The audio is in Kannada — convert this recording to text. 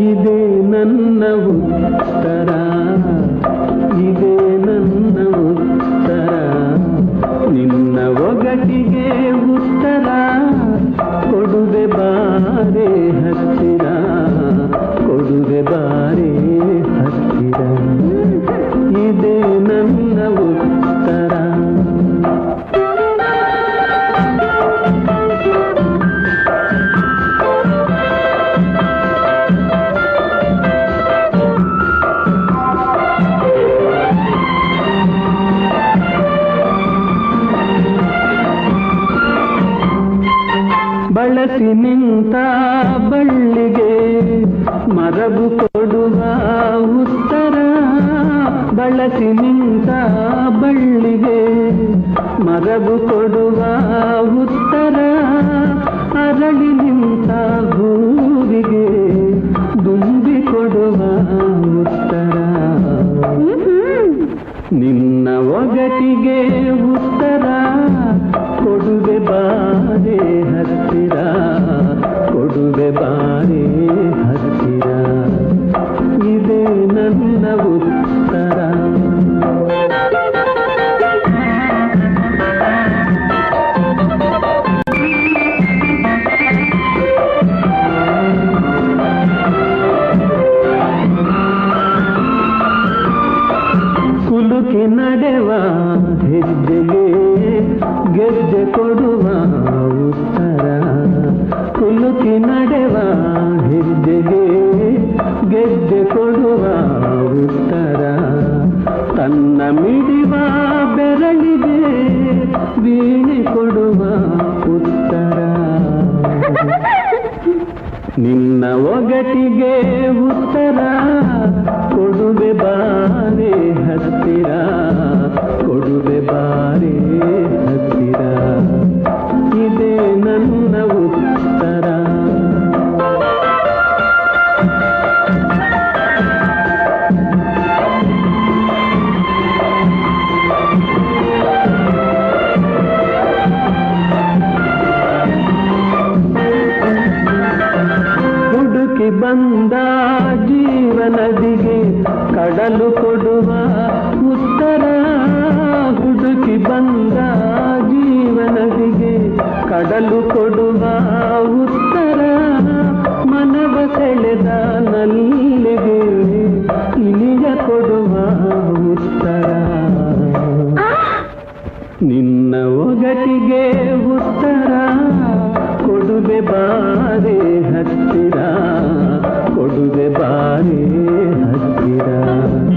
ಇದೇ ನನ್ನ ಉತ್ತರ ನಿಂತ ಬಳ್ಳಿಗೆ ಮರಬು ಕೊಡುವ ಉತ್ತರ. ಬಳಸಿ ನಿಂತ ಬಳ್ಳಿಗೆ ಮರಬು ಕೊಡುವ ಉತ್ತರ. ಅರಳಿ ನಿಂತ ಹೂವಿಗೆ ದುಂಬಿ ಕೊಡುವ ಉತ್ತರ. ನಿನ್ನ ಒಗಟಿಗೆ ಉತ್ತರ. ಕೊಡುವೆ ಬಾರೆ ಹತ್ತಿರ ತನ್ನ ಮಿಡಿವ ಬೆರಳಿಗೆ ವೀಣೆ ಕೊಡುವ ಉತ್ತರ. ನಿನ್ನ ಒಗಟಿಗೆ ಉತ್ತರ ಕೊಡುವೆ ಬಾರೆ ಕಂದ ಜೀವನದಿಗೆ ಕಡಲು ಕೊಡುವ ಉತ್ತರ. ಹುಡುಕಿ ಬಂದ ಜೀವನದಿಗೆ ಕಡಲು ಕೊಡುವ ಉತ್ತರ. ಮನವ ಸೆಳೆದ ನಲ್ಲಿಗೆ ಇಲಿಯ ಕೊಡುವ ಉತ್ತರ. ನಿನ್ನ ಒಗಟಿಗೆ ಉತ್ತರ. ಕೊಡುವೆ ಬಾರೆ ಹತ್ತಿರ. बारे हजरा